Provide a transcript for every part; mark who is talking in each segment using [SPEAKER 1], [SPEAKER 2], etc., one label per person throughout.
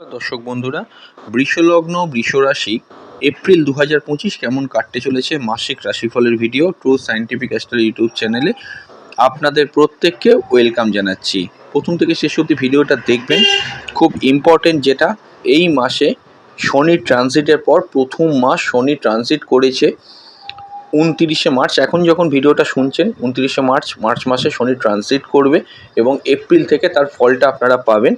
[SPEAKER 1] দর্শক বন্ধুরা, বৃষলগ্ন বৃষরাশি এপ্রিল দু হাজার পঁচিশ কেমন কাটতে চলেছে মাসিক রাশিফলের video true scientific astro YouTube চ্যানেলে আপনাদের প্রত্যেককে ওয়েলকাম জানাচ্ছি। প্রথম থেকে শেষ অবধি ভিডিওটা দেখবেন। খুব ইম্পর্টেন্ট যেটা, এই মাসে শনি ট্রানজিটের পর প্রথম মাস শনি ট্রানজিট করেছে উনতিরিশে মার্চ। এখন যখন ভিডিওটা শুনছেন, উনতিরিশে মার্চ মার্চ মাসে শনি ট্রানজিট করবে এবং এপ্রিল থেকে তার ফলটা আপনারা পাবেন।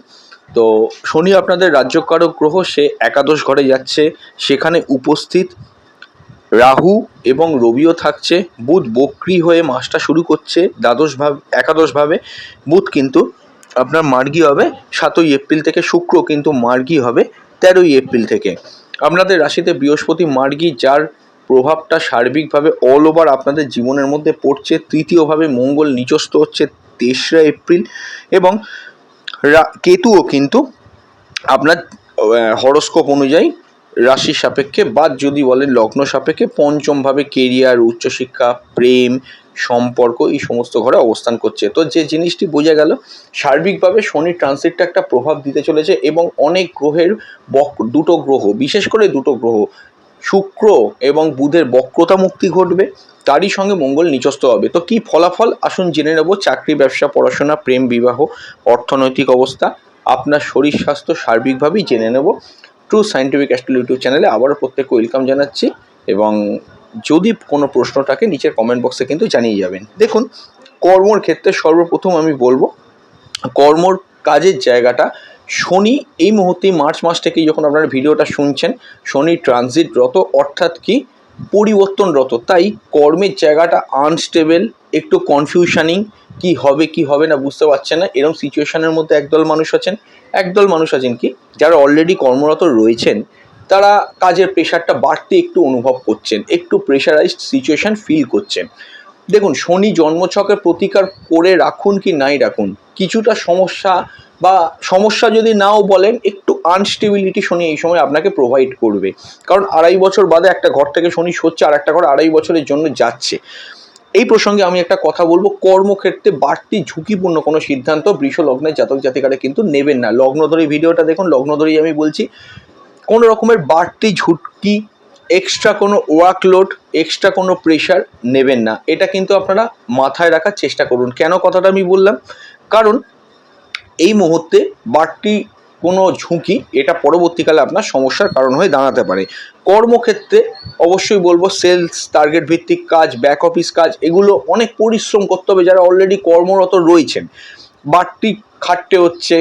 [SPEAKER 1] তো শনি, আপনাদের রাজ্যকারক গ্রহ, সে একাদশ ঘরে যাচ্ছে। সেখানে উপস্থিত রাহু এবং রবিও থাকছে। বুধ বক্রি হয়ে মাসটা শুরু করছে দ্বাদশ ভাব একাদশভাবে বুধ কিন্তু আপনার মার্গী হবে। সাতই এপ্রিল থেকে শুক্র কিন্তু মার্গী হবে তেরোই এপ্রিল থেকে। আপনাদের রাশিতে বৃহস্পতি মার্গী, যার প্রভাবটা সার্বিকভাবে অল ওভার আপনাদের জীবনের মধ্যে পড়ছে। তৃতীয়ভাবে মঙ্গল নিচস্থ হচ্ছে তেসরা এপ্রিল এবং কেতুও কিন্তু আপনার হরস্কোপ অনুযায়ী রাশির সাপেক্ষে বা যদি বলেন লগ্ন সাপেক্ষে পঞ্চমভাবে কেরিয়ার, উচ্চশিক্ষা, প্রেম, সম্পর্ক এই সমস্ত ঘরে অবস্থান করছে। তো যে জিনিসটি বোঝা গেল, সার্বিকভাবে শনি ট্রানজিটটা একটা প্রভাব দিতে চলেছে এবং অনেক গ্রহের বক, দুটো গ্রহ, বিশেষ করে দুটো গ্রহ শুক্র এবং বুধের বক্রতা মুক্তি ঘটবে, তারই সঙ্গে মঙ্গল নিচস্থ হবে। তো কি ফলাফল? আসুন জেনে নেব, চাকরি, ব্যবসা, পড়াশোনা, প্রেম, বিবাহ, অর্থনৈতিক অবস্থা। আপনার শরীর, স্বাস্থ্য সার্বিকভাবেই জেনে নেব। ট্রু সায়েন্টিফিক অ্যাস্ট্রো ইউটিউব চ্যানেলে আবারও প্রত্যেককে ওয়েলকাম জানাচ্ছি এবং যদি কোনো প্রশ্ন থাকে, নিচের কমেন্ট বক্সে কিন্তু জানিয়ে যাবেন। দেখুন, কর্মর ক্ষেত্রে সর্বপ্রথম আমি বলব, কর্মর কাজের জায়গাটা শনি এই মুহূর্তে মার্চ মাস থেকেই যখন আপনারা ভিডিওটা শুনছেন, শনি ট্রানজিটরত অর্থাৎ কি? পরিবর্তনরত। তাই কর্মের জায়গাটা আনস্টেবল একটু কনফিউশনিং কি হবে কি হবে না বুঝতে পারছেন না। এরকম সিচুয়েশনের মধ্যে একদল মানুষ আছেন। একদল মানুষ আছেন কি? যারা অলরেডি কর্মরত রয়েছেন, তারা কাজের প্রেশারটা বাড়তে একটু অনুভব করছেন, একটু প্রেশারাইজড সিচুয়েশন ফিল করছেন। দেখুন, শনি জন্মছকের প্রতিকার করে রাখুন কি নাই রাখুন, কিছুটা সমস্যা বা সমস্যা যদি নাও বলেন, একটু আনস্টেবিলিটি শনি এই সময় আপনাকে প্রোভাইড করবে। কারণ আড়াই বছর বাদে একটা ঘর থেকে শনি সরছে, আর একটা ঘর আড়াই বছরের জন্য যাচ্ছে। এই প্রসঙ্গে আমি একটা কথা বলব, কর্মক্ষেত্রে বাড়তি ঝুঁকিপূর্ণ কোনো সিদ্ধান্ত বৃষ লগ্নের জাতক জাতিকারা কিন্তু নেবেন না। লগ্ন ধরে ভিডিওটা দেখুন, লগ্ন ধরেই আমি বলছি, কোনো রকমের বাড়তি ঝুঁকি এক্সট্রা কোনো ওয়ার্কলোড এক্সট্রা কোনো প্রেশার নেবেন না। এটা কিন্তু আপনারা মাথায় রাখার চেষ্টা করুন। কেন কথাটা আমি বললাম? কারণ এই মুহূর্তে বাড়তি কোনো ঝুঁকি এটা পরবর্তীকালে আপনার সমস্যার কারণ হয়ে দাঁড়াতে পারে। কর্মক্ষেত্রে অবশ্যই বলব সেলস টার্গেট ভিত্তিক কাজ ব্যাক অফিস কাজ, এগুলো অনেক পরিশ্রম করতে হবে যারা অলরেডি কর্মরত রয়েছেন। বাড়তি খাটতে হচ্ছে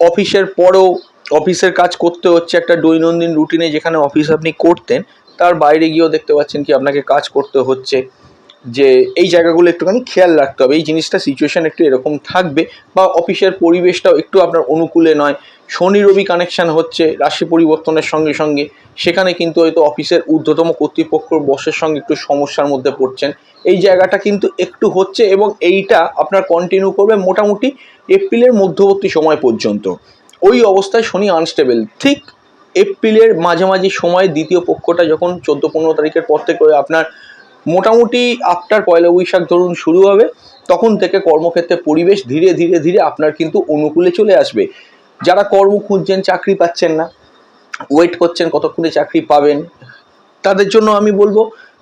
[SPEAKER 1] অফিসের পরেও অফিসের কাজ করতে হচ্ছে একটা দৈনন্দিন রুটিনে যেখানে অফিস আপনি করতেন, তার বাইরে গিয়েও দেখতে পাচ্ছেন কি আপনাকে কাজ করতে হচ্ছে। যে এই জায়গাগুলো একটুখানি খেয়াল রাখতে হবে, এই জিনিসটা সিচুয়েশান একটু এরকম থাকবে বা অফিসের পরিবেশটাও একটু আপনার অনুকূলে নয়। শনি রবি কানেকশান হচ্ছে, রাশি পরিবর্তনের সঙ্গে সঙ্গে, সেখানে কিন্তু হয়তো অফিসের ঊর্ধ্বতম কর্তৃপক্ষ বসের সঙ্গে একটু সমস্যার মধ্যে পড়ছেন। এই জায়গাটা কিন্তু একটু হচ্ছে এবং এইটা আপনার কন্টিনিউ করবে মোটামুটি এপ্রিলের মধ্যবর্তী সময় পর্যন্ত। ওই অবস্থায় শনি আনস্টেবল ঠিক এপ্রিলের মাঝামাঝি সময় দ্বিতীয় পক্ষটা যখন চোদ্দ পনেরো তারিখের পর থেকে আপনার মোটামুটি আফটার পয়লা বৈশাখ ধরুন শুরু হবে, তখন থেকে কর্মক্ষেত্রে পরিবেশ ধীরে ধীরে ধীরে আপনার কিন্তু অনুকূলে চলে আসবে। যারা কর্ম খুঁজছেন, চাকরি পাচ্ছেন না ওয়েট করছেন কতক্ষণে চাকরি পাবেন, তাদের জন্য আমি বলব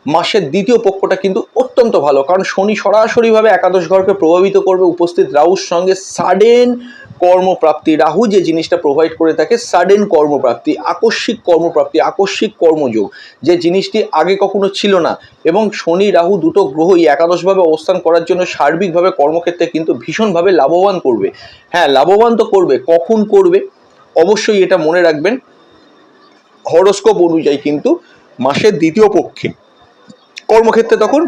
[SPEAKER 1] মাসের দ্বিতীয় পক্ষটা কিন্তু অত্যন্ত ভালো। কারণ শনি সরাসরিভাবে একাদশ ঘরকে প্রভাবিত করবে। উপস্থিত রাহুর সঙ্গে সাডেন কর্মপ্রাপ্তি। রাহু যে জিনিসটা প্রোভাইড করে থাকে সাডেন কর্মপ্রাপ্তি, আকস্মিক কর্মপ্রাপ্তি, আকস্মিক কর্মযোগ। যে জিনিসটি আগে কখনো ছিল না। এবং শনি, রাহু দুটো গ্রহই একাদশভাবে অবস্থান করার জন্য সার্বিকভাবে কর্মক্ষেত্রে কিন্তু ভীষণভাবে লাভবান করবে। হ্যাঁ লাভবান তো করবে। কখন করবে? অবশ্যই এটা মনে রাখবেন। হরস্কোপ অনুযায়ী কিন্তু মাসের দ্বিতীয় পক্ষে। কর্মক্ষেত্রে তখন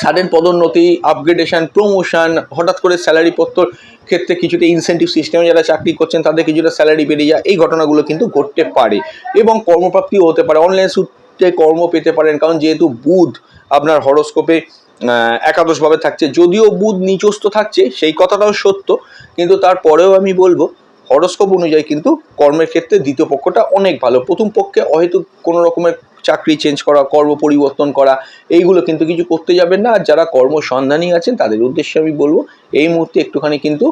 [SPEAKER 1] সাডেন পদোন্নতি আপগ্রেডেশন প্রমোশন হঠাৎ করে স্যালারি পত্র ক্ষেত্রে কিছুটা ইনসেন্টিভ সিস্টেমে যারা চাকরি করছেন, তাদের কিছুটা স্যালারি বেড়ে যায়। এই ঘটনাগুলো কিন্তু ঘটতে পারে এবং কর্মপ্রাপ্তিও হতে পারে। অনলাইন সূত্রে কর্ম পেতে পারেন, কারণ যেহেতু বুধ আপনার হরস্কোপে একাদশভাবে থাকছে, যদিও বুধ নিচস্থ থাকছে, সেই কথাটাও সত্য, কিন্তু তারপরেও আমি বলব হরস্কোপ অনুযায়ী কিন্তু কর্মের ক্ষেত্রে দ্বিতীয় পক্ষটা অনেক ভালো। প্রথম পক্ষে হয়তো কোনো রকমের চাকরি চেঞ্জ করা, কর্ম পরিবর্তন করা, এইগুলো কিন্তু কিছু করতে যাবেন না। আর যারা কর্মসন্ধানী আছেন, তাদের উদ্দেশ্যে আমি বলব, এই মুহূর্তে একটুখানি কিন্তু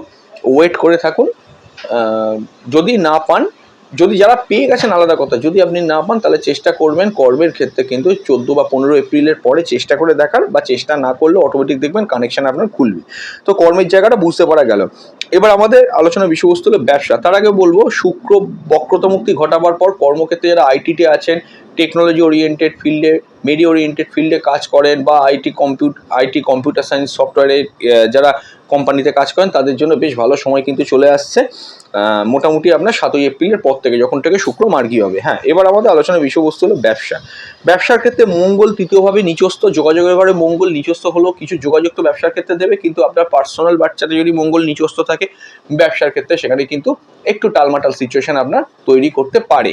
[SPEAKER 1] ওয়েট করে থাকুন। যদি না পান, যদি যারা পেয়ে গেছেন আলাদা কথা, যদি আপনি না পান, তাহলে চেষ্টা করবেন কর্মের ক্ষেত্রে কিন্তু চোদ্দ বা পনেরো এপ্রিলের পরে চেষ্টা করে দেখার বা চেষ্টা না করলে অটোমেটিক দেখবেন কানেকশান আপনার খুলবে। তো কর্মের জায়গাটা বুঝতে পারা গেল। এবার আমাদের আলোচনার বিষয়বস্তু হলো ব্যবসা। তার আগে বলব, শুক্র বক্রতা মুক্তি ঘটাবার পর কর্মক্ষেত্রে যারা আইটিতে আছেন টেকনোলজি ওরিয়েন্টেড ফিল্ডে মিডিয়া ওরিয়েন্টেড ফিল্ডে কাজ করেন বা IT compute IT computer science সফটওয়্যারে যারা কোম্পানিতে কাজ করেন, তাদের জন্য বেশ ভালো সময় কিন্তু চলে আসছে। মোটামুটি আপনার সাতই এপ্রিলের পর থেকে, যখন থেকে শুক্র মার্গী হবে হ্যাঁ এবার আমাদের আলোচনার বিষয়বস্তু হলো ব্যবসা। ব্যবসার ক্ষেত্রে মঙ্গল তৃতীয়ভাবে নিচস্থ যোগাযোগের ঘরে মঙ্গল নিচস্থ হলেও কিছু যোগাযোগ তো ব্যবসার ক্ষেত্রে দেবে, কিন্তু আপনার পার্সোনাল বাচ্চাতে যদি মঙ্গল নিচস্থ থাকে, ব্যবসার ক্ষেত্রে সেখানে কিন্তু একটু টালমাটাল সিচুয়েশন আপনার তৈরি করতে পারে।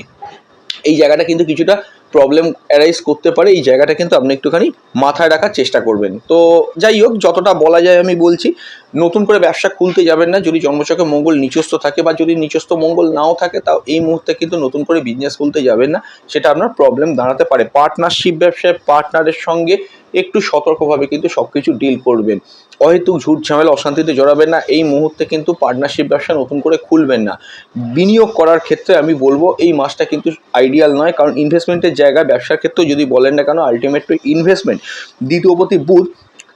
[SPEAKER 1] এই জায়গাটা কিন্তু কিছুটা প্রবলেম অ্যারাইজ করতে পারে। এই জায়গাটা কিন্তু আপনি একটুখানি মাথায় রাখার চেষ্টা করবেন। তো যাই হোক, যতটা বলা যায় আমি বলছি, নতুন করে ব্যবসা খুলতে যাবেন না। যদি জন্মচকে মঙ্গল নিচস্থ থাকে বা যদি নিচস্থ মঙ্গল নাও থাকে, তাও এই মুহূর্তে কিন্তু নতুন করে বিজনেস খুলতে যাবেন না। সেটা আপনার প্রবলেম দাঁড়াতে পারে। পার্টনারশিপ ব্যবসায় পার্টনারের সঙ্গে একটু সতর্কভাবে কিন্তু সব কিছু ডিল করবেন। অহেতুক ঝুট ঝামেলা, অশান্তিতে জড়াবেন না। এই মুহূর্তে কিন্তু পার্টনারশিপ ব্যবসা নতুন করে খুলবেন না। বিনিয়োগ করার ক্ষেত্রে আমি বলব, এই মাসটা কিন্তু আইডিয়াল নয়। কারণ ইনভেস্টমেন্টের জায়গায় ব্যবসার ক্ষেত্রেও যদি বলেন না কেন আলটিমেট ইনভেস্টমেন্ট দ্বিতীয়পতি বুধ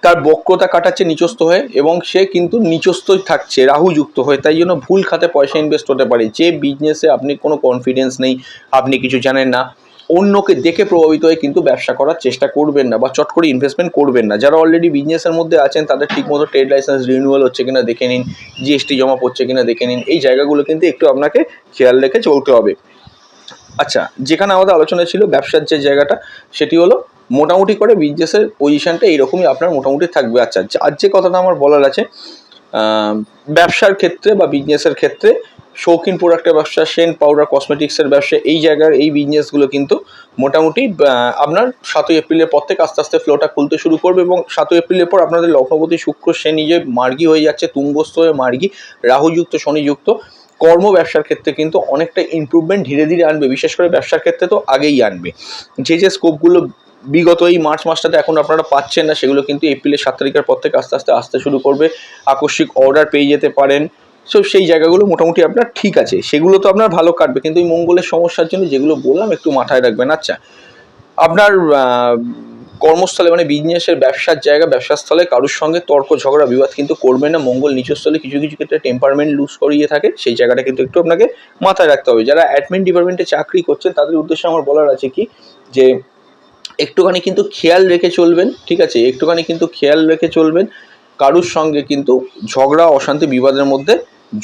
[SPEAKER 1] তার বক্রতা কাটাচ্ছে নিচস্থ হয়ে এবং সে কিন্তু নিচস্থই থাকছে রাহু যুক্ত হয়ে। তাই জন্য ভুল খাতে পয়সা ইনভেস্ট হতে পারে। যে বিজনেসে আপনি কোনো কনফিডেন্স নেই, আপনি কিছু জানেন না। অন্যকে দেখে প্রভাবিত হয়ে কিন্তু ব্যবসা করার চেষ্টা করবেন না বা চট করে ইনভেস্টমেন্ট করবেন না। যারা অলরেডি বিজনেসের মধ্যে আছেন, তাদের ঠিকমতো ট্রেড লাইসেন্স রিনিউয়াল হচ্ছে কিনা দেখে নিন জিএসটি জমা পড়ছে কিনা দেখে নিন, এই জায়গাগুলো কিন্তু একটু আপনাকে খেয়াল রেখে চলতে হবে। আচ্ছা যেখানে আমাদের আলোচনা ছিল ব্যবসার যে জায়গাটা, সেটি হলো মোটামুটি করে বিজনেসের পজিশনটা এইরকমই আপনার মোটামুটি থাকবে। আচ্ছা আর যে কথাটা আমার বলার আছে ব্যবসার ক্ষেত্রে বা বিজনেসের ক্ষেত্রে শৌখিন প্রোডাক্টের ব্যবসা, সেন্ট পাউডার কসমেটিক্সের ব্যবসা, এই জায়গার এই বিজনেসগুলো কিন্তু মোটামুটি আপনার সাতই এপ্রিলের পর থেকে আস্তে আস্তে ফ্লোটা খুলতে শুরু করবে এবং সাতই এপ্রিলের পর আপনাদের লগ্নপতি শুক্র সে নিজে মার্গী হয়ে যাচ্ছে, তুঙ্গস্থ হয়ে মার্গী, রাহুযুক্ত, শনিযুক্ত, কর্ম ব্যবসার ক্ষেত্রে কিন্তু অনেকটা ইমপ্রুভমেন্ট ধীরে ধীরে আনবে, বিশেষ করে ব্যবসার ক্ষেত্রে তো আগেই আনবে। যে যে স্কোপগুলো বিগত এই মার্চ মাসটাতে এখন আপনারা পাচ্ছেন না, সেগুলো কিন্তু এপ্রিলের সাত তারিখের পর থেকে আস্তে আস্তে আসতে শুরু করবে। আকস্মিক অর্ডার পেয়ে যেতে পারেন সো সেই জায়গাগুলো মোটামুটি আপনার ঠিক আছে। সেগুলো তো আপনার ভালো কাটবে। কিন্তু এই মঙ্গলের সমস্যার জন্য যেগুলো বললাম, একটু মাথায় রাখবেন। আচ্ছা আপনার কর্মস্থলে মানে বিজনেসের ব্যবসার জায়গা, ব্যবসার স্থলে কারোর সঙ্গে তর্ক, ঝগড়া, বিবাদ কিন্তু করবেন না। মঙ্গল নিচস্থলে কিছু কিছু ক্ষেত্রে টেম্পারমেন্ট লুজ করিয়ে থাকে। সেই জায়গাটা কিন্তু একটু আপনাকে মাথায় রাখতে হবে। যারা অ্যাডমিন ডিপার্টমেন্টে চাকরি করছেন, তাদের উদ্দেশ্যে আমার বলার আছে কি? যে, একটুখানি কিন্তু খেয়াল রেখে চলবেন, ঠিক আছে? একটুখানি কিন্তু খেয়াল রেখে চলবেন। কারুর সঙ্গে কিন্তু ঝগড়া, অশান্তি, বিবাদের মধ্যে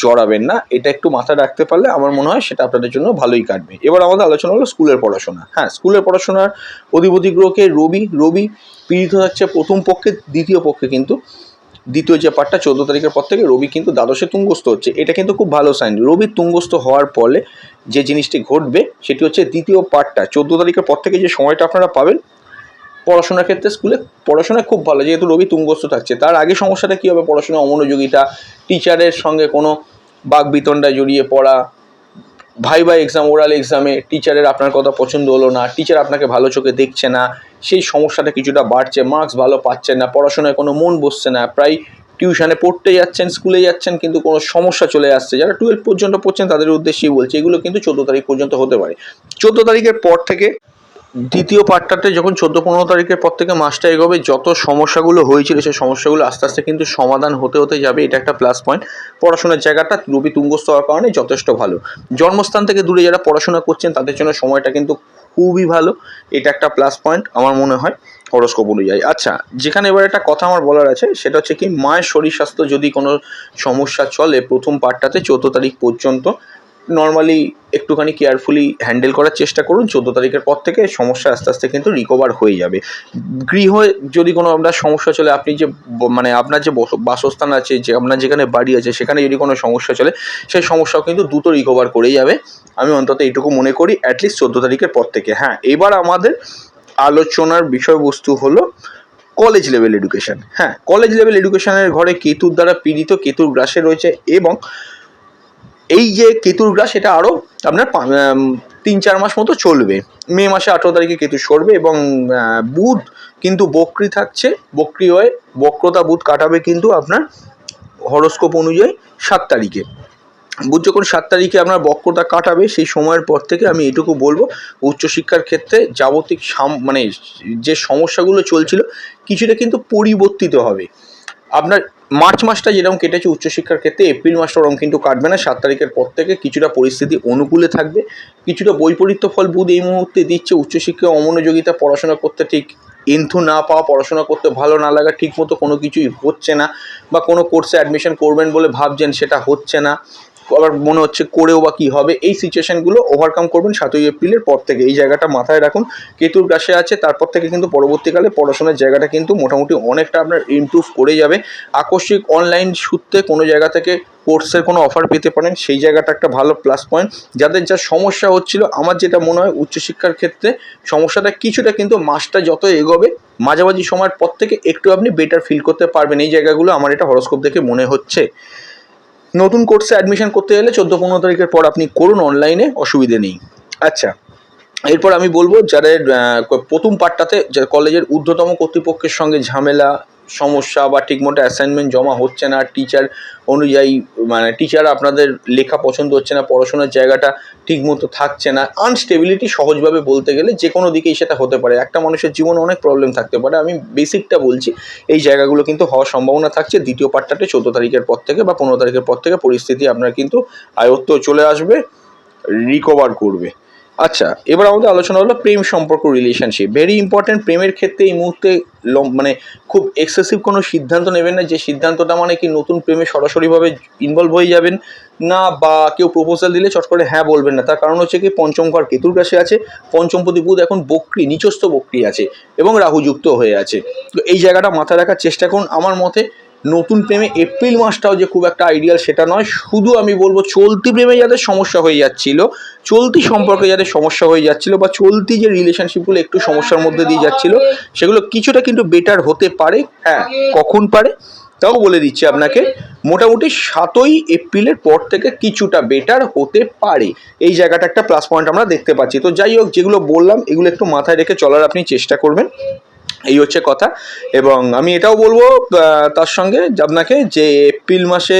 [SPEAKER 1] জড়াবেন না। এটা একটু মাথায় রাখতে পারলে আমার মনে হয় সেটা আপনাদের জন্য ভালোই কাটবে। এবার আমাদের আলোচনা হলো স্কুলের পড়াশোনা। হ্যাঁ স্কুলের পড়াশোনার অধিপতি গ্রহকে রবি রবি পীড়িত হচ্ছে প্রথম পক্ষে, দ্বিতীয় পক্ষে কিন্তু। দ্বিতীয় যে পার্টটা চোদ্দ তারিখের পর থেকে রবি কিন্তু দ্বাদশে তুঙ্গস্থ হচ্ছে। এটা কিন্তু খুব ভালো সাইন রবি তুঙ্গস্থ হওয়ার ফলে যে জিনিসটি ঘটবে, সেটি হচ্ছে দ্বিতীয় পার্টটা চোদ্দ তারিখের পর থেকে যে সময়টা আপনারা পাবেন পড়াশোনার ক্ষেত্রে স্কুলে পড়াশোনা খুব ভালো, যেহেতু রবি তুঙ্গস্থ থাকছে। তার আগে সমস্যাটা কী হবে? পড়াশোনা অমনোযোগিতা টিচারের সঙ্গে কোনো বাক বিতণ্ডায় জড়িয়ে পড়া, ভাই ভাই এক্সাম ওরাল এক্সামে টিচারের আপনার কথা পছন্দ হলো না টিচার আপনাকে ভালো চোখে দেখছে না, সেই সমস্যাটা কিছুটা বাড়ছে মার্কস ভালো পাচ্ছেন না, পড়াশোনায় কোনো মন বসছে না, প্রায় টিউশনে পড়তে যাচ্ছেন, স্কুলে যাচ্ছেন, কিন্তু কোনো সমস্যা চলে আসছে। যারা টুয়েলভ পর্যন্ত পড়ছেন তাদের উদ্দেশ্যেই বলছে, এগুলো কিন্তু চোদ্দ তারিখ পর্যন্ত হতে পারে। চোদ্দ তারিখের পর থেকে দ্বিতীয় পার্টটাতে যখন চোদ্দ পনেরো তারিখের পর থেকে মাসটা এগোবে, যত সমস্যাগুলো হয়েছিল সেই সমস্যাগুলো আস্তে আস্তে কিন্তু সমাধান হতে হতে যাবে। এটা একটা প্লাস পয়েন্ট পড়াশোনার জায়গাটা রবি তুঙ্গস্থ হওয়ার কারণে যথেষ্ট ভালো। জন্মস্থান থেকে দূরে যারা পড়াশোনা করছেন, তাদের জন্য সময়টা কিন্তু খুবই ভালো। এটা একটা প্লাস পয়েন্ট আমার মনে হয় হরস্কোপ অনুযায়ী। আচ্ছা যেখানে এবার একটা কথা আমার বলার আছে, সেটা হচ্ছে কি, মায়ের শরীর স্বাস্থ্য যদি কোনো সমস্যা চলে প্রথম পার্টটাতে চোদ্দ তারিখ পর্যন্ত নর্মালি একটুখানি কেয়ারফুলি হ্যান্ডেল করার চেষ্টা করুন। চোদ্দ তারিখের পর থেকে সমস্যা আস্তে আস্তে কিন্তু রিকভার হয়ে যাবে। গৃহ যদি কোনো আপনার সমস্যা চলে, আপনি যে মানে আপনার যে বাসস্থান আছে, যে আপনার যেখানে বাড়ি আছে, সেখানে যদি কোনো সমস্যা চলে, সেই সমস্যাও কিন্তু দ্রুত রিকভার করেই যাবে। আমি অন্তত এইটুকু মনে করি অ্যাটলিস্ট চোদ্দ তারিখের পর থেকে। হ্যাঁ এবার আমাদের আলোচনার বিষয়বস্তু হলো কলেজ লেভেল এডুকেশন হ্যাঁ কলেজ লেভেল এডুকেশনের ঘরে কেতুর দ্বারা পীড়িত, কেতুর গ্রাসে রয়েছে এবং এই যে কেতুর গ্রাস এটা আরও আপনার তিন চার মাস মতো চলবে। মে মাসে আঠেরো তারিখে কেতু সরবে এবং বুধ কিন্তু বক্রি থাকছে, বক্রি হয়ে বক্রতা বুধ কাটাবে কিন্তু আপনার হরস্কোপ অনুযায়ী সাত তারিখে। বুধ যখন সাত তারিখে আপনার বক্রতা কাটাবে, সেই সময়ের পর থেকে আমি এটুকু বলব, উচ্চশিক্ষার ক্ষেত্রে যাবতীয় সাম মানে যে সমস্যাগুলো চলছিল, কিছুটা কিন্তু পরিবর্তিত হবে। আপনার মার্চ মাসটা যেরকম কেটেছে উচ্চশিক্ষার ক্ষেত্রে, এপ্রিল মাসটা ওরকম কিন্তু কাটবে না। সাত তারিখের পর থেকে কিছুটা পরিস্থিতি অনুকূলে থাকবে। কিছুটা বৈপরীত্য ফল বুধ এই মুহূর্তে দিচ্ছে উচ্চশিক্ষায় অমনোযোগিতা, পড়াশোনা করতে ঠিক এন্থু না পাওয়া, পড়াশোনা করতে ভালো না লাগা, ঠিকমতো কোনো কিছুই হচ্ছে না বা কোনো কোর্সে অ্যাডমিশন করবেন বলে ভাবছেন সেটা হচ্ছে না। আবার মনে হচ্ছে করেও বা কী হবে, এই সিচুয়েশনগুলো ওভারকাম করবেন সাতই এপ্রিলের পর থেকে। এই জায়গাটা মাথায় রাখুন, কেতুর গাছে আছে, তারপর থেকে কিন্তু পরবর্তীকালে পড়াশোনার জায়গাটা কিন্তু মোটামুটি অনেকটা আপনার ইমপ্রুভ করে যাবে। আকস্মিক অনলাইন সূত্রে কোনো জায়গা থেকে কোর্সের কোনো অফার পেতে পারেন, সেই জায়গাটা একটা ভালো প্লাস পয়েন্ট যাদের যা সমস্যা হচ্ছিল, আমার যেটা মনে হয় উচ্চশিক্ষার ক্ষেত্রে সমস্যাটা কিছুটা কিন্তু মাসটা যত এগোবে, মাঝামাঝি সময়ের পর থেকে একটু আপনি বেটার ফিল করতে পারবেন। এই জায়গাগুলো আমার এটা হরস্কোপ দেখে মনে হচ্ছে। নতুন কোর্সে অ্যাডমিশন করতে গেলে চোদ্দ পনেরো তারিখের পর আপনি করুন অনলাইনে অসুবিধে নেই। আচ্ছা এরপর আমি বলব যাদের প্রথম পার্টটাতে কলেজের ঊর্ধ্বতম কর্তৃপক্ষের সঙ্গে ঝামেলা সমস্যা বা ঠিকমতো অ্যাসাইনমেন্ট জমা হচ্ছে না টিচার অনুযায়ী মানে টিচার আপনাদের লেখা পছন্দ হচ্ছে না, পড়াশোনার জায়গাটা ঠিকমতো থাকছে না আনস্টেবিলিটি সহজভাবে বলতে গেলে যে কোনো দিকেই সেটা হতে পারে। একটা মানুষের জীবনে অনেক প্রবলেম থাকতে পারে, আমি বেসিকটা বলছি, এই জায়গাগুলো কিন্তু হওয়ার সম্ভাবনা থাকছে, দ্বিতীয় পার্টটাতে চোদ্দ তারিখের পর থেকে বা পনেরো তারিখের পর থেকে পরিস্থিতি আপনার কিন্তু আয়ত্ত চলে আসবে রিকভার করবে। আচ্ছা এবার আমাদের আলোচনা হলো প্রেম সম্পর্ক রিলেশনশিপ ভেরি ইম্পর্ট্যান্ট প্রেমের ক্ষেত্রে এই মুহূর্তে মানে খুব এক্সেসিভ কোনো সিদ্ধান্ত নেবেন না। যে সিদ্ধান্তটা মানে কি নতুন প্রেমে সরাসরিভাবে ইনভলভ হয়ে যাবেন না বা কেউ প্রপোজাল দিলে চট করে হ্যাঁ বলবেন না। তার কারণ হচ্ছে কি পঞ্চম ঘর কেতুর কাছে আছে পঞ্চমপতি বুধ এখন বক্রি, নিচস্থ বক্রি আছে এবং রাহুযুক্ত হয়ে আছে। তো এই জায়গাটা মাথায় রাখার চেষ্টা করুন। আমার মতে নতুন প্রেমে এপ্রিল মাসটাও যে খুব একটা আইডিয়াল সেটা নয়। শুধু আমি বলব চলতি প্রেমে যাদের সমস্যা হয়ে যাচ্ছিল, চলতি সম্পর্কে যাদের সমস্যা হয়ে যাচ্ছিল বা চলতি যে রিলেশনশিপগুলো একটু সমস্যার মধ্যে দিয়ে যাচ্ছিল, সেগুলো কিছুটা কিন্তু বেটার হতে পারে হ্যাঁ কখন পারে, তাও বলে দিচ্ছি আপনাকে, মোটামুটি সাতই এপ্রিলের পর থেকে কিছুটা বেটার হতে পারে। এই জায়গাটা একটা প্লাস পয়েন্ট আমরা দেখতে পাচ্ছি। তো যাই হোক, যেগুলো বললাম, এগুলো একটু মাথায় রেখে চলার আপনি চেষ্টা করবেন। এই হচ্ছে কথা। এবং আমি এটাও বলব তার সঙ্গে আপনাকে যে এপ্রিল মাসে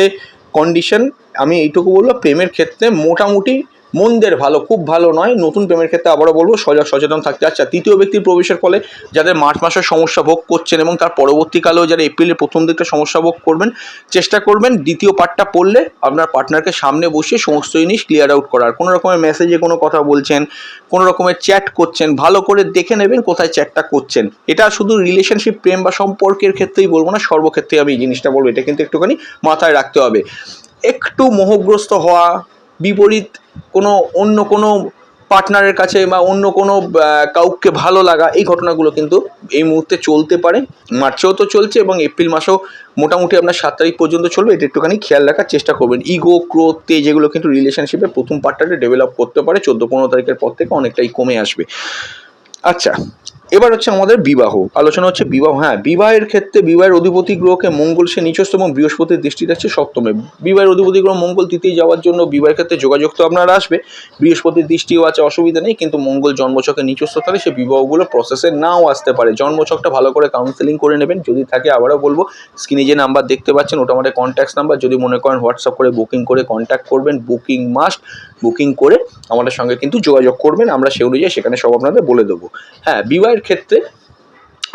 [SPEAKER 1] কন্ডিশন আমি এইটুকু বলব, প্রেমের ক্ষেত্রে মোটামুটি মন্দের ভালো, খুব ভালো নয়। নতুন প্রেমের ক্ষেত্রে আবারও বলব, সজাগ, সচেতন থাকতে আচ্ছা তৃতীয় ব্যক্তির প্রবেশের ফলে যাদের মার্চ মাসের সমস্যা ভোগ করছেন এবং তার পরবর্তীকালেও যারা এপ্রিলের প্রথম দিকটা সমস্যা ভোগ করবেন, চেষ্টা করবেন দ্বিতীয় পার্টটা পড়লে আপনার পার্টনারকে সামনে বসিয়ে সমস্ত জিনিস ক্লিয়ার আউট করার। কোনো রকমের মেসেজে কোনো কথা বলছেন, কোনো রকমের চ্যাট করছেন, ভালো করে দেখে নেবেন কোথায় চ্যাটটা করছেন। এটা শুধু রিলেশনশিপ প্রেম বা সম্পর্কের ক্ষেত্রেই বলব না সর্বক্ষেত্রে আমি এই জিনিসটা বলব। এটা কিন্তু একটুখানি মাথায় রাখতে হবে। একটু মোহগ্রস্ত হওয়া বিপরীত কোনো অন্য কোনো পার্টনারের কাছে বা অন্য কোনো কাউকে ভালো লাগা, এই ঘটনাগুলো কিন্তু এই মুহূর্তে চলতে পারে। মার্চেও তো চলছে এবং এপ্রিল মাসেও মোটামুটি আপনার সাত তারিখ পর্যন্ত চলবে। এটা একটুখানি খেয়াল রাখার চেষ্টা করবেন। ইগো ক্রোধ তেজ এগুলো কিন্তু রিলেশনশিপে প্রথম পার্টটাতে ডেভেলপ করতে পারে। চোদ্দ পনেরো তারিখের পর থেকে অনেকটাই কমে আসবে। আচ্ছা এবার হচ্ছে আমাদের বিবাহ। আলোচনা হচ্ছে বিবাহ হ্যাঁ বিবাহের ক্ষেত্রে বিবাহের অধিপতি গ্রহকে মঙ্গল সে নিচস্থ এবং বৃহস্পতির দৃষ্টি থাকছে সপ্তমে। বিবাহের অধিপতি গ্রহ মঙ্গল তৃতীয় যাওয়ার জন্য বিবাহের ক্ষেত্রে যোগাযোগ তো আপনার আসবে। বৃহস্পতির দৃষ্টিও আছে, অসুবিধা নেই, কিন্তু মঙ্গল জন্মছকে নিচস্থ থাকে সে বিবাহগুলো প্রসেসে নাও আসতে পারে। জন্মছকটা ভালো করে কাউন্সেলিং করে নেবেন। যদি থাকে আবারও বলব স্ক্রিনে যে নাম্বার দেখতে পাচ্ছেন, ওটা আমাদের কন্ট্যাক্ট নাম্বার যদি মনে করেন হোয়াটসঅ্যাপ করে বুকিং করে কন্ট্যাক্ট করবেন বুকিং মাস্ট বুকিং করে আমাদের সঙ্গে কিন্তু যোগাযোগ করবেন। আমরা সে অনুযায়ী সেখানে সব আপনাদের বলে দেবো। হ্যাঁ বিবাহের ক্ষেত্রে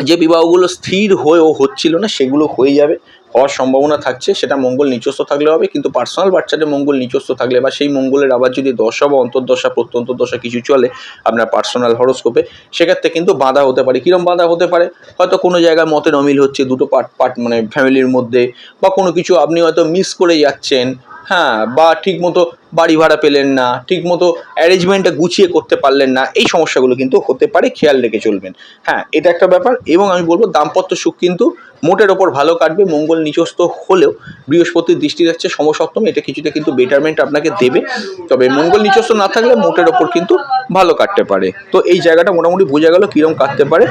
[SPEAKER 1] যে বিবাহগুলো স্থির হয়েও হচ্ছিল না, সেগুলো হয়ে যাবে, হওয়ার সম্ভাবনা থাকছে। সেটা মঙ্গল নিচস্থ থাকলে হবে, কিন্তু পার্সোনাল বাচ্চাদের মঙ্গল নিচস্থ থাকলে বা সেই মঙ্গলের আবার যদি দশা বা অন্তর্দশা প্রত্যন্তর্দশা কিছু চলে আপনার পার্সোনাল হরস্কোপে সেক্ষেত্রে কিন্তু বাধা হতে পারে। কীরকম বাধা হতে পারে? হয়তো কোনো জায়গায় মতের অমিল হচ্ছে, দুটো পার্ট পার্ট মানে ফ্যামিলির মধ্যে বা কোনো কিছু আপনি হয়তো মিস করে যাচ্ছেন হ্যাঁ বা ঠিক মতো বাড়ি ভাড়া পেলেন না ঠিক মতো অ্যারেঞ্জমেন্টটা গুছিয়ে করতে পারলেন না, এই সমস্যাগুলো কিন্তু হতে পারে, খেয়াল রেখে চলবেন। হ্যাঁ এটা একটা ব্যাপার এবং আমি বলব দাম্পত্য সুখ কিন্তু মোটের ওপর ভালো কাটবে, মঙ্গল নিচস্থ হলেও বৃহস্পতির দৃষ্টি যাচ্ছে সমসপ্তম, এটা কিছুটা কিন্তু বেটারমেন্ট আপনাকে দেবে। তবে মঙ্গল নিচস্থ না থাকলে মোটের ওপর কিন্তু ভালো কাটতে পারে। তো এই জায়গাটা মোটামুটি বোঝা গেল কীরকম কাটতে পারে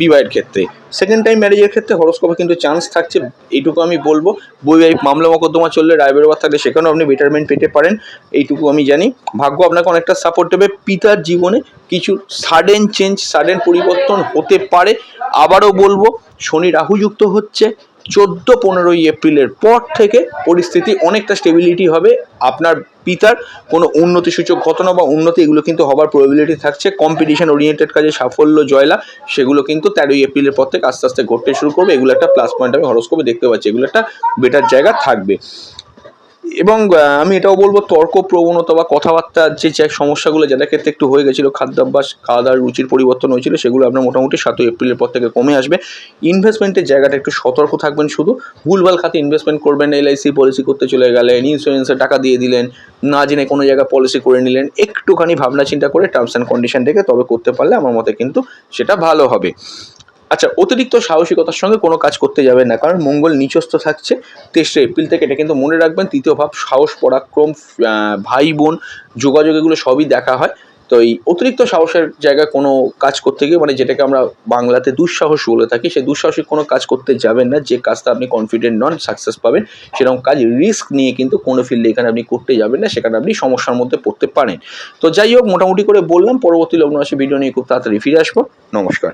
[SPEAKER 1] বিবাহের ক্ষেত্রে। সেকেন্ড টাইম ম্যারেজের ক্ষেত্রে হরস্কোপে কিন্তু চান্স থাকছে, এইটুকু আমি বলব। বৈবাহিক মামলা মোকদ্দমা চললে রায় বেরোবার থাকলে সেখানেও আপনি বেটারমেন্ট পেতে পারেন, এইটুকু আমি জানি। ভাগ্য আপনাকে অনেকটা সাপোর্ট দেবে, পিতার জীবনে কিছু সাডেন চেঞ্জ সাডেন পরিবর্তন হতে পারে, আবারও বলব শনি রাহু যুক্ত হচ্ছে। চোদ্দ পনেরোই এপ্রিলের পর থেকে পরিস্থিতি অনেকটা স্টেবিলিটি হবে। আপনার পিতার কোনো উন্নতি সূচক ঘটনা বা উন্নতি এগুলো কিন্তু হবার প্রবিলিটি থাকছে। কম্পিটিশান ওরিয়েন্টেড কাজে সাফল্য জয়লা সেগুলো কিন্তু তেরোই এপ্রিলের পর থেকে আস্তে আস্তে ঘটতে শুরু করবে। এগুলো একটা প্লাস পয়েন্ট আমি হরস্কোপে দেখতে পাচ্ছি। এগুলো একটা বেটার জায়গা থাকবে। এবং আমি এটাও বলব তর্ক প্রবণতা বা কথাবার্তার যে যে সমস্যাগুলো যেটার ক্ষেত্রে একটু হয়ে গেছিল, খাদ্যাভ্যাস খাওয়া দাওয়ার রুচির পরিবর্তন হয়েছিল, সেগুলো আপনার মোটামুটি সাতই এপ্রিলের পর থেকে কমে আসবে। ইনভেস্টমেন্টের জায়গাটা একটু সতর্ক থাকবেন শুধু। ভুলভাল খাতে ইনভেস্টমেন্ট করবেন এলআইসি পলিসি করতে চলে গেলেন ইন্স্যুরেন্সে টাকা দিয়ে দিলেন, না জেনে কোনো জায়গায় পলিসি করে নিলেন, একটুখানি ভাবনা চিন্তা করে টার্মস অ্যান্ড কন্ডিশন দেখে তবে করতে পারলে আমার মতে কিন্তু সেটা ভালো হবে। আচ্ছা অতিরিক্ত সাহসিকতার সঙ্গে কোনো কাজ করতে যাবেন না, কারণ মঙ্গল নিচস্থ থাকছে। তেসরা এপ্রিল থেকে এটা কিন্তু মনে রাখবেন, তৃতীয় ভাব, সাহস, পরাক্রম ভাই, বোন, যোগাযোগ, এগুলো সবই দেখা হয়। তো এই অতিরিক্ত সাহসের জায়গায় কোনো কাজ করতে গিয়ে মানে যেটাকে আমরা বাংলাতে দুঃসাহস বলে থাকি, সেই দুঃসাহসিক কোনো কাজ করতে যাবেন না, যে কাজটা আপনি কনফিডেন্ট নন সাকসেস পাবেন, সেরকম কাজ রিস্ক নিয়ে কিন্তু কোনো ফিল্ডে এখানে আপনি করতে যাবেন না, সেখানে আপনি সমস্যার মধ্যে পড়তে পারেন। তো যাই হোক, মোটামুটি করে বললাম, পরবর্তী লগ্ন রাশি ভিডিও নিয়ে খুব তাড়াতাড়ি ফিরে আসব। নমস্কার।